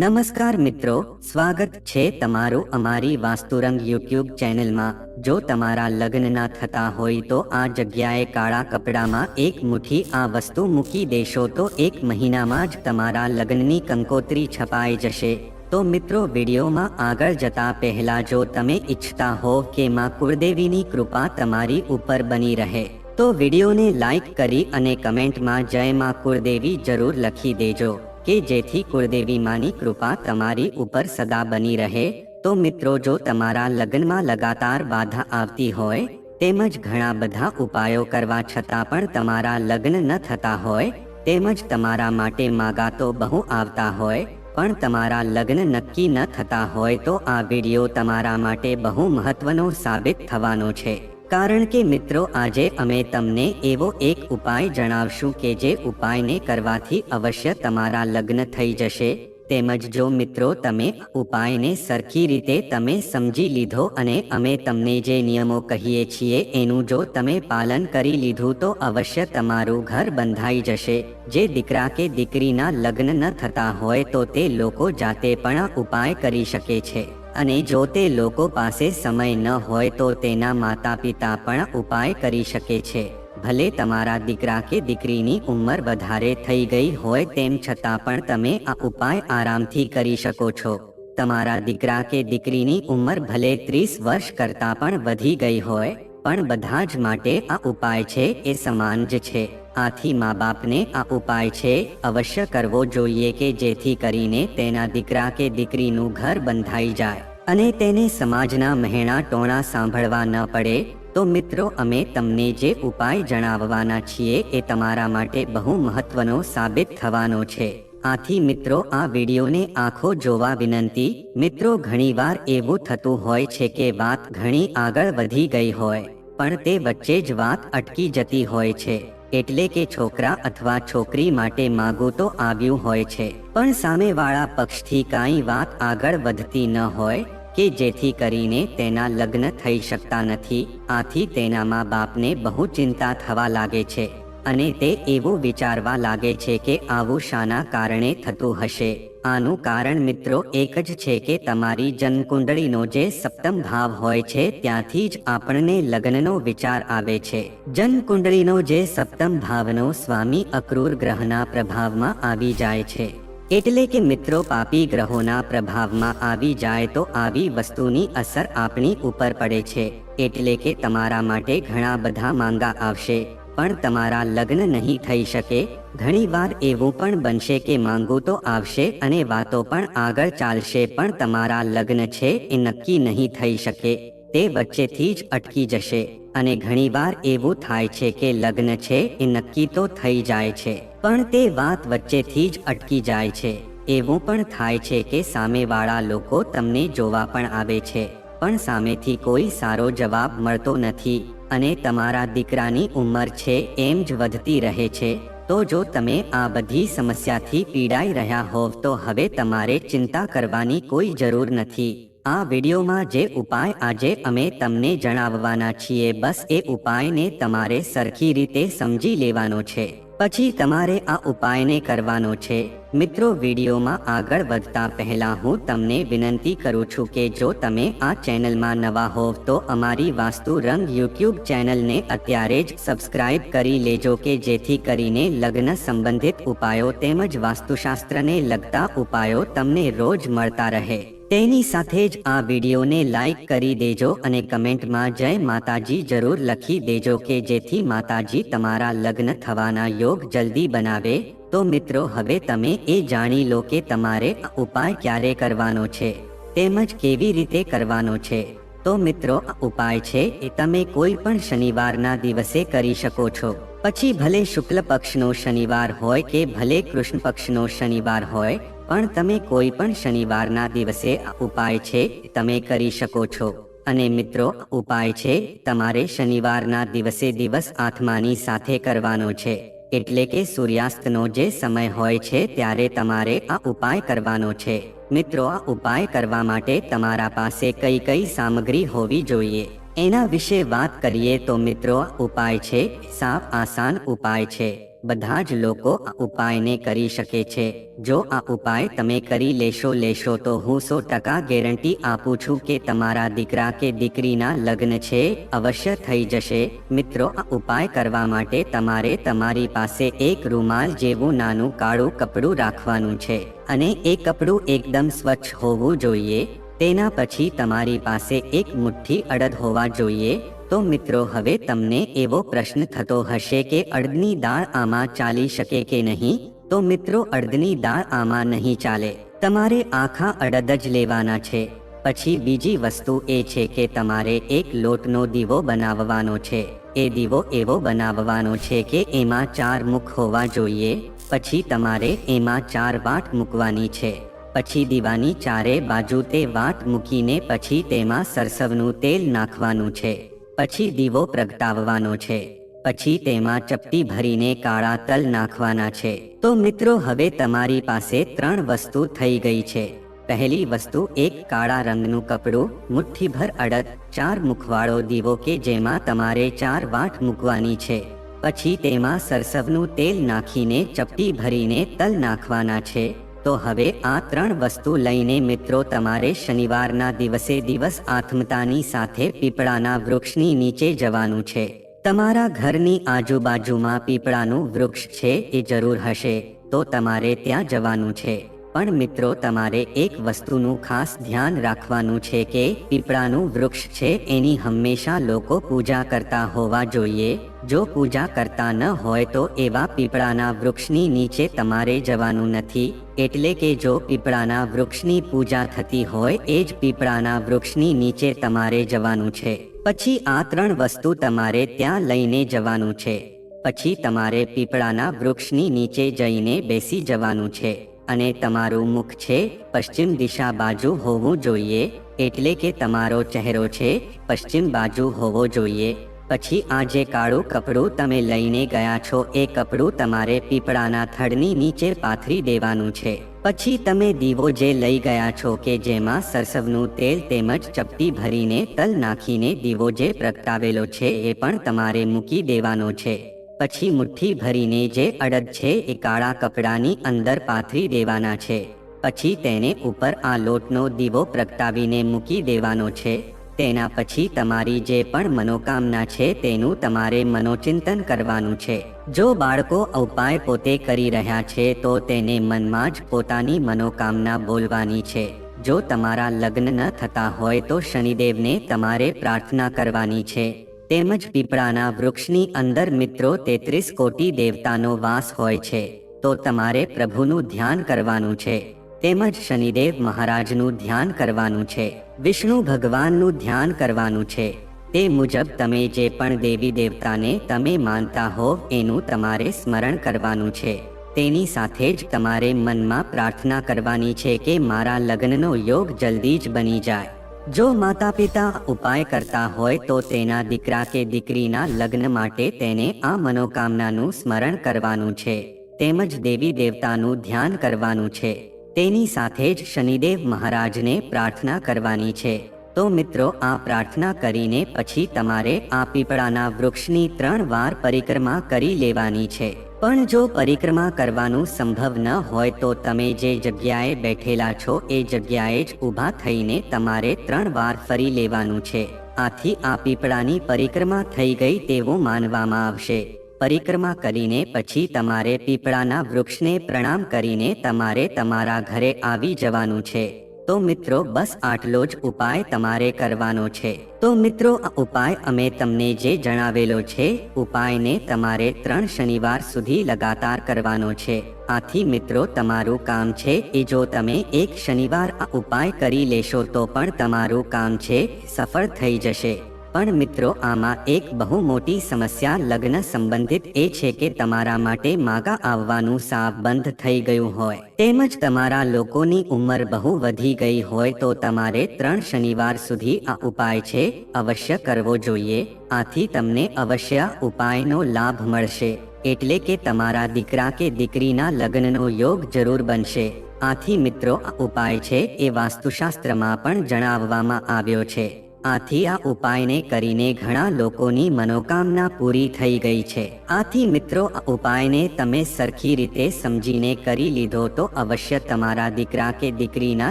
નમસ્કાર મિત્રો, સ્વાગત છે તમારું અમારી વાસ્તુરંગ યુટ્યુબ ચેનલમાં. જો તમારા લગ્ન ના થતા હોય તો આ જગ્યાએ કાળા કપડામાં એક મુઠ્ઠી આ વસ્તુ મૂકી દેશો તો એક મહિનામાં જ તમારા લગ્નની કંકોત્રી છપાઈ જશે. તો મિત્રો વિડીયોમાં આગળ જતા પહેલા જો તમે ઈચ્છતા હો કે માં કુળદેવીની કૃપા તમારી ઉપર બની રહે, તો વિડીયોને લાઈક કરી અને કમેન્ટમાં જય માં કુળદેવી જરૂર લખી દેજો. કે જેથી કુળદેવી માની કૃપા તમારી ઉપર સદા બની રહે, તો મિત્રો જો તમારા લગ્નમાં લગાતાર બાધા આવતી હોય, તેમજ ઘણા બધા ઉપાયો કરવા છતાં પણ તમારા લગ્ન ન થતા હોય, તેમજ તમારા માટે માગાતો બહુ આવતા હોય, પણ તમારા લગ્ન નક્કી ન થતા હોય તો આ વીડિયો તમારા માટે બહુ મહત્વનો સાબિત થવાનો છે. કારણ કે મિત્રો, આજે અમે તમને એવો એક ઉપાય જણાવશું કે જે ઉપાયને કરવાથી અવશ્ય તમારા લગ્ન થઈ જશે. તેમજ જો મિત્રો, તમે ઉપાયને સરખી રીતે તમે સમજી લીધો અને અમે તમને જે નિયમો કહીએ છીએ, એનું જો તમે પાલન કરી લીધું તો અવશ્ય તમારું ઘર બંધાઈ જશે. જે દીકરા કે દીકરીના લગ્ન ન થતા હોય તો તે લોકો જાતે પણ ઉપાય કરી શકે છે. અને જો તે લોકો પાસે સમય ન હોય તો તેના માતા પિતા પણ ઉપાય કરી શકે છે. ભલે તમારા દીકરા કે દીકરીની ઉંમર વધારે થઈ ગઈ હોય તેમ છતાં પણ તમે આ ઉપાય આરામથી કરી શકો છો. તમારા દીકરા કે દીકરીની ઉંમર ભલે ત્રીસ વર્ષ કરતાં પણ વધી ગઈ હોય, પણ બધા જ માટે આ ઉપાય છે એ સમાન જ છે. આથી મા બાપને આ ઉપાય છે અવશ્ય કરવો જોઈએ કે જેથી કરીને તેના દીકરા કે દીકરીનું ઘર બંધાઈ જાય. અને તેને સમાજના મહેણા ટોણા સાંભળવા ન પડે, તો મિત્રો અમે તમને જે ઉપાય જણાવવાના છીએ એ તમારા માટે બહુ મહત્વનો સાબિત થવાનો છે. આથી મિત્રો, આ વિડીયોને આંખો જોવા વિનંતી, મિત્રો ઘણીવાર એવું થતું હોય છે કે વાત ઘણી આગળ વધી ગઈ હોય, પણ તે વચ્ચે જ વાત અટકી જતી હોય છે, એટલે કે છોકરા અથવા છોકરી માટે માગું તો આવ્યું હોય છે, પણ સામેવાળા પક્ષથી કાંઈ વાત આગળ વધતી ન હોય કે જેથી કરીને તેના લગ્ન થઈ શકતા નથી, આથી તેના મા બાપને બહુ ચિંતા થવા લાગે છે અને તે એવું વિચારવા લાગે છે કે આવું શાના કારણે થતું હશે. આનું કારણ મિત્રો એક જ છે કે તમારી જન્મકુંડળીનો જે સપ્તમ ભાવ હોય છે ત્યાંથી જ આપણને લગ્નનો વિચાર આવે છે. જન્મકુંડળીનો જે સપ્તમ ભાવનો સ્વામી અક્રૂર ગ્રહના પ્રભાવમાં આવી જાય છે. એટલે કે મિત્રો, પાપી ગ્રહોના પ્રભાવમાં આવી જાય તો આવી વસ્તુની અસર આપણી ઉપર પડે છે. એટલે કે તમારા માટે ઘણા બધા માંગા આવશે. પણ તમારા લગ્ન નહીં થઈ શકે. ઘણીવાર એવું પણ બનશે કે માંગું તો આવશે અને વાતો પણ આગળ ચાલશે, પણ તમારા લગ્ન છે એ નક્કી નહીં થઈ શકે. તે વચ્ચેથી જ અટકી જશે. અને ઘણીવાર એવું થાય છે કે લગ્ન છે એ નક્કી તો થઈ જાય છે. પણ તે વાત વચ્ચેથી જ અટકી જાય છે. એવું પણ થાય છે કે સામેવાળા લોકો તમને જોવા પણ આવે છે, પણ સામેથી કોઈ સારો જવાબ મળતો નથી અને તમારા દીકરાની ઉંમર છે એમ જ વધતી રહે છે. તો જો તમે આ બધી સમસ્યાથી પીડાઈ રહ્યા હોવ તો હવે તમારે ચિંતા કરવાની કોઈ જરૂર નથી. આ વિડીયોમાં જે ઉપાય આજે અમે તમને જણાવવાના છીએ, બસ એ ઉપાયને તમારે સરખી રીતે સમજી લેવાનો છે. પછી તમારે આ ઉપાયને કરવાનો છે. મિત્રો, વિડીયોમાં આગળ વધતા પહેલા હું તમને વિનંતી કરું છું કે જો તમે આ ચેનલમાં નવા હોવ તો અમારી વાસ્તુ રંગ યુટ્યુબ ચેનલને અત્યારે જ સબસ્ક્રાઇબ કરી લેજો કે જેથી કરીને લગ્ન સંબંધિત ઉપાયો તેમજ વાસ્તુશાસ્ત્રને લગતા ઉપાયો તમને રોજ મળતા રહે. તેની સાથે જ આ વિડીયોને લાઈક કરી દેજો અને કમેન્ટમાં જય માતાજી જરૂર લખી દેજો કે જેથી માતાજી તમારા લગ્ન થવાના યોગ જલ્દી બનાવે. તો મિત્રો, હવે તમે એ જાણી લો કે તમારે આ ઉપાય ક્યારે કરવાનો છે, તેમજ કેવી રીતે કરવાનો છે. તો મિત્રો, આ ઉપાય છે એ તમે કોઈ પણ શનિવારના દિવસે કરી શકો છો. પછી ભલે શુક્લ પક્ષનો શનિવાર હોય કે ભલે કૃષ્ણ પક્ષનો શનિવાર હોય પણ તમે કોઈ પણ શનિવારના દિવસે ઉપાય છે, તમે કરી શકો છો. અને મિત્રો, ઉપાય છે, તમારે શનિવારના દિવસે દિવસ આત્માની સાથે કરવાનો છે. એટલે કે સૂર્યાસ્તનો જે સમય હોય છે, ત્યારે તમારે આ ઉપાય કરવાનો છે. મિત્રો, આ ઉપાય કરવા માટે તમારા પાસે કઈ કઈ સામગ્રી હોવી જોઈએ? એના વિશે વાત કરીએ તો મિત્રો ઉપાય છે સાફ આસાન ઉપાય છે. બધા જ લોકો આ ઉપાયને કરી શકે છે. જો આ ઉપાય તમે કરી લેશો લેશો તો હું સો ટકા ગેરંટી આપું છું કે તમારા દીકરા કે દીકરીના લગ્ન છે, અવશ્ય થઈ જશે. મિત્રો, આ ઉપાય કરવા માટે તમારે તમારી પાસે એક રૂમાલ જેવું નાનું કાળું કપડું રાખવાનું છે અને એ કપડું એકદમ સ્વચ્છ હોવું જોઈએ. તેના પછી તમારી પાસે એક મુઠ્ઠી અડદ હોવા જોઈએ. તો મિત્રો, હવે તમને એવો પ્રશ્ન થતો હશે કે અડદની દાળ આમાં ચાલી શકે કે નહીં? તો મિત્રો, અડદની દાળ આમાં નહીં ચાલે. તમારે આખા અડદ જ લેવાના છે. પછી બીજી વસ્તુ એ છે કે તમારે એક લોટનો દીવો બનાવવાનો છે. એ દીવો એવો બનાવવાનો છે કે એમાં ચાર મુખ હોવા જોઈએ. પછી તમારે એમાં ચાર વાટ મૂકવાની છે. પછી દીવાની ચારે બાજુ તે વાટ મૂકીને પછી તેમાં સરસવનું તેલ નાખવાનું છે. પછી દીવો પ્રગટાવવાનો છે. પછી તેમાં ચપટી ભરીને કાળા તલ નાખવાના છે. તો મિત્રો, હવે તમારી પાસે ત્રણ વસ્તુ થઈ ગઈ છે. પહેલી વસ્તુ, એક કાળા રંગનું કપડું, મુઠ્ઠીભર અડદ, ચાર મુખવાળો દીવો કે જેમાં તમારે ચાર વાટ મૂકવાની છે. પછી તેમાં સરસવનું તેલ નાખીને ચપટી ભરીને તલ નાખવાના છે. તો હવે આ ત્રણ વસ્તુ લઈને મિત્રો તમારે શનિવારના દિવસે દિવસ આત્મતાની સાથે પીપળાના વૃક્ષની નીચે જવાનું છે. તમારા ઘરની આજુબાજુમાં પીપળાનું વૃક્ષ છે એ જરૂર હશે, તો તમારે ત્યાં જવાનું છે. પણ મિત્રો, તમારે એક વસ્તુનું ખાસ ધ્યાન રાખવાનું છે કે પીપળાનું વૃક્ષ છે, એની હંમેશા લોકો પૂજા કરતા હોવા જોઈએ. જો પૂજા કરતા ન હોય તો એવા પીપળાના વૃક્ષની નીચે તમારે જવાનું નથી. એટલે કે જો પીપળાના વૃક્ષની પૂજા થતી હોય, એ જ પીપળાના વૃક્ષની નીચે તમારે જવાનું છે. પછી આ ત્રણ વસ્તુ તમારે ત્યાં લઈને જવાનું છે. પછી તમારે પીપળાના વૃક્ષની નીચે જઈને બેસી જવાનું છે. અને તમારું મુખ છે, પશ્ચિમ દિશા બાજુ હોવું જોઈએ, એટલે કે તમારો ચહેરો છે, પશ્ચિમ બાજુ હોવો જોઈએ. પછી આ જે કાળું કપડું તમે લઈને ગયા છો, એ કપડું તમારે પીપળાના થડની નીચે પાથરી દેવાનું છે. પછી તમે દીવો જે લઈ ગયા છો કે જેમાં સરસવનું તેલ તેમજ ચપટી ભરીને તલ નાખીને દીવો જે પ્રગટાવેલો છે, એ પણ તમારે મૂકી દેવાનો છે. પછી મુઠ્ઠી ભરીને જે અડદ છે એ કાળા કપડાની અંદર પાથરી દેવાના છે. પછી તેને ઉપર આ લોટનો દીવો પ્રગટાવીને મૂકી દેવાનો છે. તેના પછી તમારી જે પણ મનોકામના છે તેનું તમારે મનોચિંતન કરવાનું છે. જો બાળકો ઉપાય પોતે કરી રહ્યા છે તો તેને મનમાં જ પોતાની મનોકામના બોલવાની છે. જો તમારા લગ્ન ન થતા હોય તો શનિદેવને તમારે પ્રાર્થના કરવાની છે. તેમજ પીપળાના વૃક્ષની અંદર મિત્રો તેત્રીસ કોટી દેવતાનો વાસ હોય છે, તો તમારે પ્રભુનું ધ્યાન કરવાનું છે. તેમજ શનિદેવ મહારાજનું ધ્યાન કરવાનું છે, વિષ્ણુ ભગવાનનું ધ્યાન કરવાનું છે. તે મુજબ તમે જે પણ દેવી દેવતાને તમે માનતા હો, એનું તમારે સ્મરણ કરવાનું છે. તેની સાથે જ તમારે મનમાં પ્રાર્થના કરવાની છે કે મારા લગ્નનો યોગ જલ્દી જ બની જાય. જો માતા પિતા ઉપાય કરતા હોય તો તેના દીકરા કે દીકરીના લગ્ન માટે તેને આ મનોકામનાનું સ્મરણ કરવાનું છે. તેમજ દેવી દેવતાનું ધ્યાન કરવાનું છે. તેની સાથે જ શનિદેવ મહારાજને પ્રાર્થના કરવાની છે. તો મિત્રો, આ પ્રાર્થના કરીને પછી તમારે આ પીપળાના વૃક્ષની ત્રણ વાર પરિક્રમા કરી લેવાની છે. પણ જો પરિક્રમા કરવાનું સંભવ ન હોય તો તમે જે જગ્યાએ બેઠેલા છો, એ જગ્યાએ જ ઊભા થઈને તમારે ત્રણ વાર ફરી લેવાનું છે. આથી આ પીપળાની પરિક્રમા થઈ ગઈ તેવું માનવામાં આવશે. પરિક્રમા કરીને પછી તમારે પીપળાના વૃક્ષને પ્રણામ કરીને તમારે તમારા ઘરે આવી જવાનું છે. તો મિત્રો, બસ આટલો જ ઉપાય તમારે કરવાનો છે. તો મિત્રો, આ ઉપાય અમે તમને જે જણાવેલો છે, ઉપાયને તમારે ત્રણ શનિવાર સુધી લગાતાર કરવાનો છે. આથી મિત્રો, તમારું કામ છે એ જો તમે એક શનિવાર આ ઉપાય કરી લેશો તો પણ તમારું કામ છે, સફળ થઈ જશે. પણ મિત્રો, આમાં એક બહુ મોટી સમસ્યા લગ્ન સંબંધિત એ છે કે તમારા માટે માગા આવવાનું સાવ બંધ થઈ ગયું હોય. તેમજ તમારા લોકોની ઉંમર બહુ વધી ગઈ હોય તો તમારે ત્રણ શનિવાર સુધી આ ઉપાય છે, અવશ્ય કરવો જોઈએ. આથી તમને અવશ્ય ઉપાયનો લાભ મળશે. એટલે કે તમારા દીકરા કે દીકરીના લગ્નનો યોગ જરૂર બનશે. આથી મિત્રો, આ ઉપાય છે એ વાસ્તુશાસ્ત્રમાં પણ જણાવવામાં આવ્યો છે. આથી આ ઉપાયને કરીને ઘણા લોકોની મનોકામના પૂરી થઈ ગઈ છે. આથી મિત્રો, આ ઉપાયને તમે સરખી રીતે સમજીને કરી લીધો તો અવશ્ય તમારા દીકરા કે દીકરીના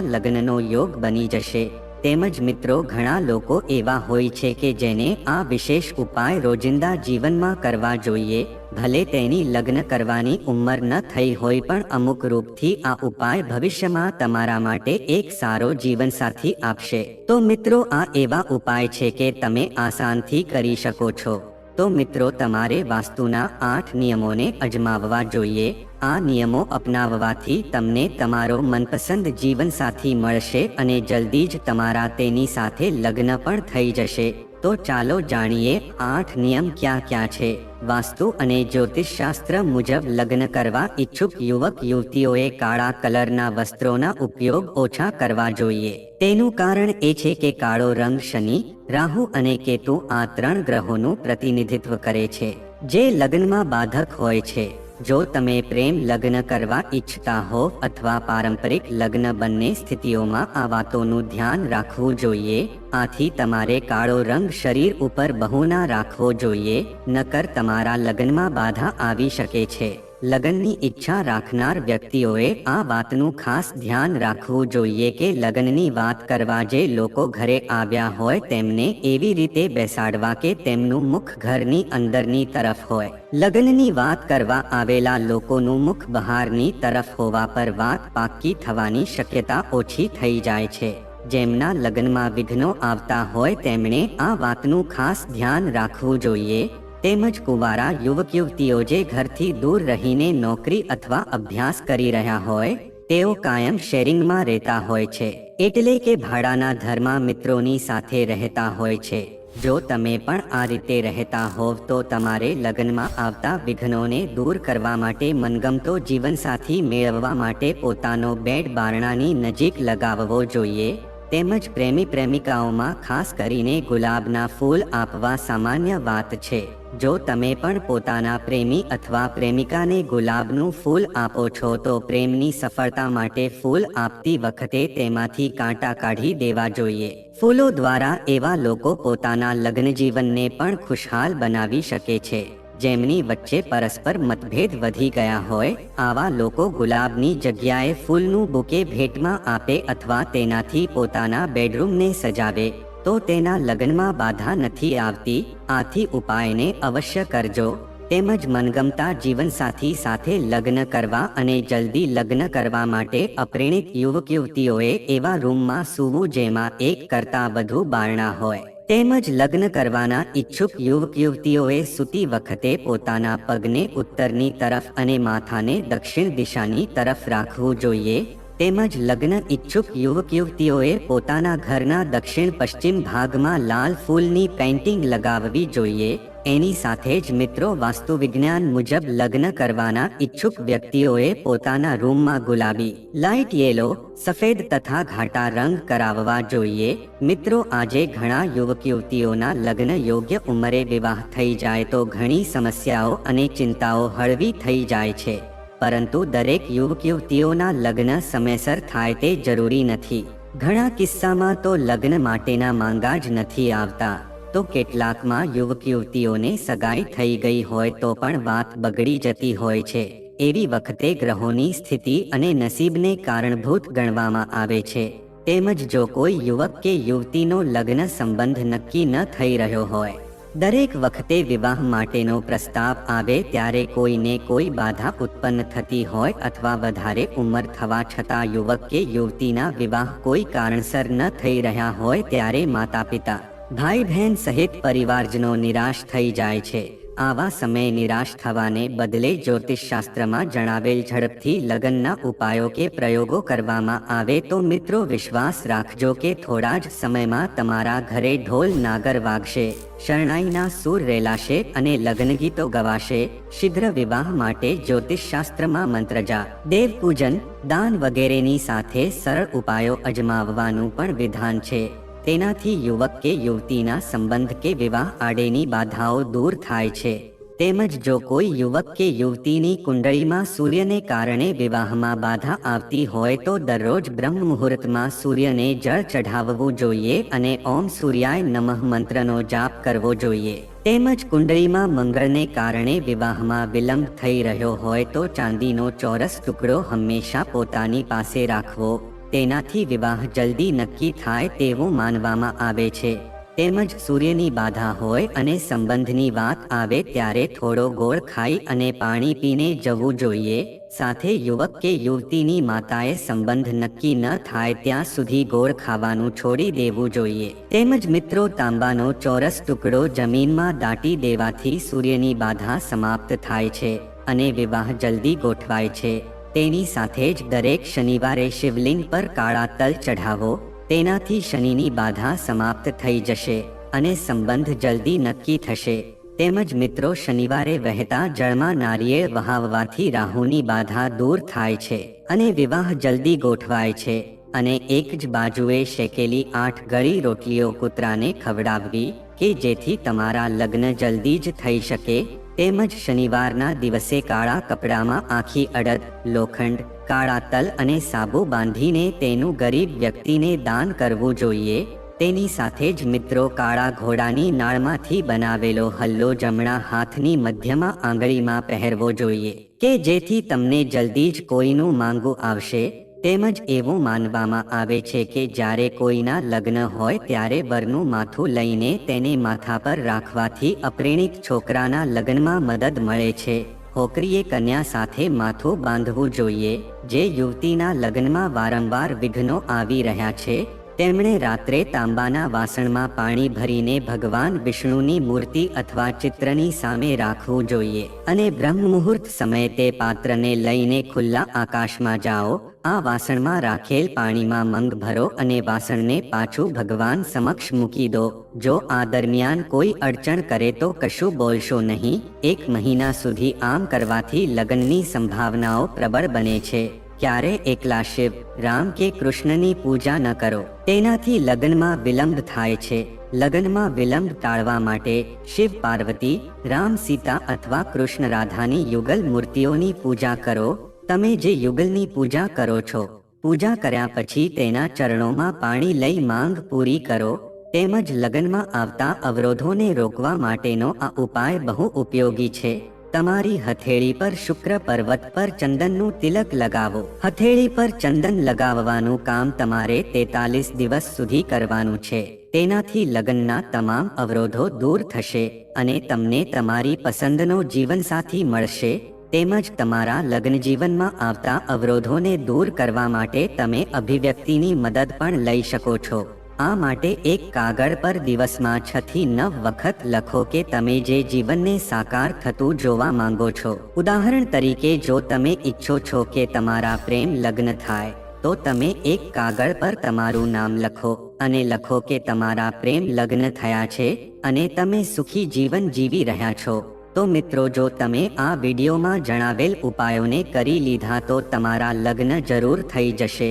લગ્નનો યોગ બની જશે. તેમજ મિત્રો, ઘણા લોકો એવા હોય છે કે જેને આ વિશેષ ઉપાય રોજિંદા જીવનમાં કરવા જોઈએ. ભલે તેની લગ્ન કરવાની ઉંમર ન થઈ હોય પણ અમુક રૂપથી આ ઉપાય ભવિષ્યમાં તમારા માટે એક સારો જીવનસાથી આપશે. તો મિત્રો, આ એવા ઉપાય છે કે તમે આસાનથી કરી શકો છો. તો મિત્રો, તમારે વાસ્તુના આઠ નિયમોને અજમાવવા જોઈએ. આ નિયમો અપનાવવાથી તમને તમારો મનપસંદ જીવનસાથી મળશે અને જલ્દી જ તમારા તેની સાથે લગ્ન પણ થઈ જશે. તો ચાલો જાણીએ આઠ નિયમ ક્યાં ક્યાં છે. વાસ્તુ અને જ્યોતિષશાસ્ત્ર મુજબ લગ્ન કરવા ઈચ્છુક યુવક યુવતીઓએ કાળા કલરના વસ્ત્રોના ઉપયોગ ઓછા કરવા જોઈએ. તેનું કારણ એ છે કે કાળો રંગ શનિ, રાહુ અને કેતુ આ ત્રણ ગ્રહોનું પ્રતિનિધિત્વ કરે છે, જે લગ્નમાં બાધક હોય છે. જો તમે પ્રેમ લગ્ન કરવા ઈચ્છતા હો અથવા પારંપરિક લગ્ન બંને સ્થિતિઓમાં આ વાતોનું ધ્યાન રાખવું જોઈએ, આથી તમારે કાળો રંગ શરીર ઉપર બહુ ના રાખવો જોઈએ, નકર તમારા લગ્નમાં બાધા આવી શકે છે. લગ્નની ઈચ્છા રાખનાર વ્યક્તિઓએ આ વાતનું ખાસ ધ્યાન રાખવું જોઈએ કે લગ્નની વાત કરવા જે લોકો ઘરે આવ્યા હોય તેમને એવી રીતે બેસાડવા કે તેમનું મુખ ઘરની અંદરની તરફ હોય. લગ્નની વાત કરવા આવેલા લોકોનું મુખ બહારની તરફ હોવા પર વાત પાક્કી થવાની શક્યતા ઓછી થઈ જાય છે. જેમના લગ્નમાં વિઘ્નો આવતા હોય તેમણે આ વાતનું ખાસ ધ્યાન રાખવું જોઈએ. તેમજ કુંવારા યુવક યુવતીઓ જે ઘરથી દૂર રહીને નોકરી અથવા અભ્યાસ કરી રહ્યા હોય, તેઓ કાયમ શેરિંગમાં રહેતા હોય છે. એટલે કે ભાડાના ધર્મા મિત્રોની સાથે રહેતા હોય છે. જો તમે પણ આ રીતે રહેતા હોવ તો તમારે લગ્નમાં આવતા વિઘ્નોને દૂર કરવા માટે મનગમતો જીવનસાથી મેળવવા માટે પોતાનો બેડ બારણાની નજીક લગાવવો જોઈએ. તેમજ પ્રેમી પ્રેમિકાઓમાં ખાસ કરીને ગુલાબના ફૂલ આપવા સામાન્ય વાત છે. જો તમે પણ પોતાના પ્રેમી અથવા પ્રેમિકાને ગુલાબનું ફૂલ આપો છો તો પ્રેમની સફળતા માટે ફૂલ આપતી વખતે તેમાંથી કાંટા કાઢી દેવા જોઈએ. ફૂલો દ્વારા એવા લોકો પોતાના લગ્ન જીવનને પણ ખુશહાલ બનાવી શકે છે. જેમની વચ્ચે પરસ્પર મતભેદ વધી ગયા હોય, આવા લોકો ગુલાબની જગ્યાએ ફૂલનું બુકે ભેટમાં આપે અથવા તેનાથી પોતાના બેડરૂમને સજાવે. તો તેના લગ્નમાં બાધા નથી આવતી. આથી ઉપાયને અવશ્ય કરજો. તેમજ મનગમતા જીવનસાથી સાથે લગ્ન કરવા અને જલ્દી લગ્ન કરવા માટે અપ્રેણિત યુવક યુવતીઓએ એવા રૂમમાં સૂવું જેમાં એક કરતાં વધુ બારણા હોય. તેમજ લગ્ન કરવાના ઈચ્છુક યુવક યુવતીઓએ સૂતી વખતે પોતાના પગને ઉત્તરની તરફ અને માથાને દક્ષિણ દિશાની તરફ રાખવું જોઈએ. તેમજ લગ્ન ઈચ્છુક યુવક યુવતીઓએ પોતાના ઘરના દક્ષિણ પશ્ચિમ ભાગમાં લાલ ફૂલની પેઇન્ટિંગ લગાવવી જોઈએ. એની સાથે જ મિત્રો વાસ્તુ વિજ્ઞાન મુજબ લગ્ન કરવાના ઈચ્છુક વ્યક્તિઓએ પોતાના રૂમમાં ગુલાબી, લાઇટ યેલો, સફેદ તથા ઘાટા રંગ કરાવવા જોઈએ. મિત્રો, આજે ઘણા યુવક યુવતીઓના લગ્ન યોગ્ય ઉંમરે વિવાહ થઈ જાય તો ઘણી સમસ્યાઓ અને ચિંતાઓ હળવી થઈ જાય છે. પરંતુ દરેક યુવક યુવતીઓના લગ્ન સમયસર થાય તે જરૂરી નથી. ઘણા કિસ્સામાં તો લગ્ન માટેના માંગા જ નથી આવતા. તો કેટલાકમાં યુવક યુવતીઓને સગાઈ થઈ ગઈ હોય તો પણ વાત બગડી જતી હોય છે. એવી વખતે ગ્રહોની સ્થિતિ અને નસીબને કારણભૂત ગણવામાં આવે છે. તેમજ જો કોઈ યુવક કે યુવતીનો લગ્ન સંબંધ નક્કી ન થઈ રહ્યો હોય દરેક વખતે વિવાહ માટેનો પ્રસ્તાવ આવે ત્યારે કોઈને કોઈ બાધા ઉત્પન્ન થતી હોય અથવા વધારે ઉંમર થવા છતાં યુવક કે યુવતીના વિવાહ કોઈ કારણસર ન થઈ રહ્યા હોય ત્યારે માતા પિતા ભાઈ બહેન સહિત પરિવારજનો નિરાશ થઈ જાય છે. આવા સમયે નિરાશ થવાને બદલે જ્યોતિષશાસ્ત્રમાં જણાવેલ ઝડપથી લગ્નના ઉપાયો કે પ્રયોગો કરવામાં આવે તો મિત્રો વિશ્વાસ રાખજો કે થોડા જ સમયમાં તમારા ઘરે ઢોલ નાગર વાગશે, શરણાઈના સૂર રેલાશે અને લગ્ન ગીતો ગવાશે. શીઘ્ર વિવાહ માટે જ્યોતિષશાસ્ત્રમાં મંત્રજા દેવ પૂજન, દાન વગેરેની સાથે સરળ ઉપાયો અજમાવવાનું પણ વિધાન છે. તેનાથી યુવક કે યુવતીના સંબંધ કે વિવાહ આડેની બાધાઓ દૂર થાય છે. તેમજ જો કોઈ યુવક કે યુવતીની કુંડળીમાં સૂર્યને કારણે વિવાહમાં બાધા આવતી હોય તો દરરોજ બ્રહ્મ મુહૂર્તમાં સૂર્યને જળ ચઢાવવું જોઈએ અને ઓમ સૂર્યાય નમઃ મંત્રનો જાપ કરવો જોઈએ. તેમજ કુંડળીમાં મંગળને કારણે વિવાહમાં વિલંબ થઈ રહ્યો હોય તો ચાંદીનો ચોરસ ટુકડો હંમેશા પોતાની પાસે રાખવો. તેનાથી વિવાહ જલ્દી નક્કી થાય તેવું માનવામાં આવે છે. તેમજ સૂર્યની બાધા હોય અને સંબંધની વાત આવે ત્યારે થોડો ગોળ ખાઈ અને પાણી પીને જવું જોઈએ. સાથે યુવક કે યુવતીની માતાએ સંબંધ નક્કી ન થાય ત્યાં સુધી ગોળ ખાવાનું છોડી દેવું જોઈએ. તેમજ મિત્રો, તાંબાનો ચોરસ ટુકડો જમીનમાં દાટી દેવાથી સૂર્યની બાધા સમાપ્ત થાય છે અને વિવાહ જલ્દી ગોઠવાય છે. તેની સાથે જ દરેક શનિવારે શિવલિંગ પર કાળા તલ ચઢાવો, તેનાથી શનિની બાધા સમાપ્ત થઈ જશે અને સંબંધ જલ્દી નક્કી થશે. તેમજ મિત્રો શનિવારે વહેતા જળમાં નારિયેળ વહાવવાથી રાહુની બાધા દૂર થાય છે અને વિવાહ જલ્દી ગોઠવાય છે અને એક જ બાજુએ શેકેલી આઠ ગળી રોટલીઓ કૂતરાને ખવડાવવી કે જેથી તમારા લગ્ન જલ્દી જ થઈ શકે તેમજ શનિવારના દિવસે કાળા કપડામાં આખી અડદ, લોખંડ, કાળા તલ અને સાબુ બાંધીને તેનું ગરીબ વ્યક્તિને દાન કરવું જોઈએ. તેની સાથે જ મિત્રો કાળા ઘોડાની નાળમાંથી બનાવેલો હલ્લો જમણા હાથની મધ્યમાં આંગળીમાં પહેરવો જોઈએ. કે જેથી તમને જલ્દી જ કોઈનું માંગુ આવશે? તેમજ એવું માનવામાં આવે છે કે જ્યારે કોઈના લગ્ન હોય ત્યારે વરનું માથું લઈને તેને માથા પર રાખવાથી અપ્રેણિત છોકરાના લગ્નમાં મદદ મળે છે. હોકરીએ કન્યા સાથે માથું બાંધવું જોઈએ, જે યુવતીના લગ્નમાં વારંવાર વિઘ્નો આવી રહ્યા છે તેમણે રાત્રે તાંબાના વાસણમાં પાણી ભરીને ભગવાન વિષ્ણુની મૂર્તિ અથવા ચિત્રની સામે રાખવું જોઈએ અને બ્રહ્મ મુહૂર્ત સમયે તે પાત્રને લઈને ખુલ્લા આકાશમાં જાઓ, આ વાસણમાં રાખેલ પાણીમાં મંગ ભરો અને વાસણને પાછું ભગવાન સમક્ષ મૂકી દો. જો આ દરમિયાન કોઈ અડચણ કરે તો કશું બોલશો નહીં. એક મહિના સુધી આમ કરવાથી લગ્નની સંભાવનાઓ પ્રબળ બને છે. ક્યારે એકલા શિવ રામ કે કૃષ્ણની પૂજા ન કરો? તેનાથી લગ્નમાં વિલંબ થાય છે. લગ્નમાં વિલંબ ટાળવા માટે શિવ પાર્વતી, રામ સીતા અથવા કૃષ્ણ રાધાની યુગલ મૂર્તિઓની પૂજા કરો. તમે જે યુગલની પૂજા કરો છો, પૂજા કર્યા પછી તેના ચરણોમાં પાણી લઈ માંગ પૂરી કરો. તેમજ લગ્નમાં આવતા અવરોધોને રોકવા માટેનો આ ઉપાય બહુ ઉપયોગી છે. તમારી હથેળી પર શુક્ર પર્વત પર ચંદનનું તિલક લગાવો. હથેળી પર ચંદન લગાવવાનું કામ તમારે તેતાલીસ દિવસ સુધી કરવાનું છે. તેનાથી લગ્નના તમામ અવરોધો દૂર થશે અને તમને તમારી પસંદનો જીવનસાથી મળશે. તેમજ તમારા લગ્ન જીવનમાં આવતા અવરોધોને દૂર કરવા માટે તમે અભિવ્યક્તિની મદદ પણ લઈ શકો છો. આ માટે એક કાગળ પર દિવસમાં છ થી નવ વખત લખો કે તમે જે જીવનને સાકાર થતું જોવા માંગો છો. ઉદાહરણ તરીકે, જો તમે ઈચ્છો છો કે તમારા પ્રેમ લગ્ન થાય, તો તમે એક કાગળ પર તમારું નામ લખો અને લખો કે તમારા પ્રેમ લગ્ન થયા છે અને તમે સુખી જીવન જીવી રહ્યા છો. તો મિત્રો, જો તમે આ વિડીયોમાં જણાવેલ ઉપાયોને કરી લીધા તો તમારા લગ્ન જરૂર થઈ જશે.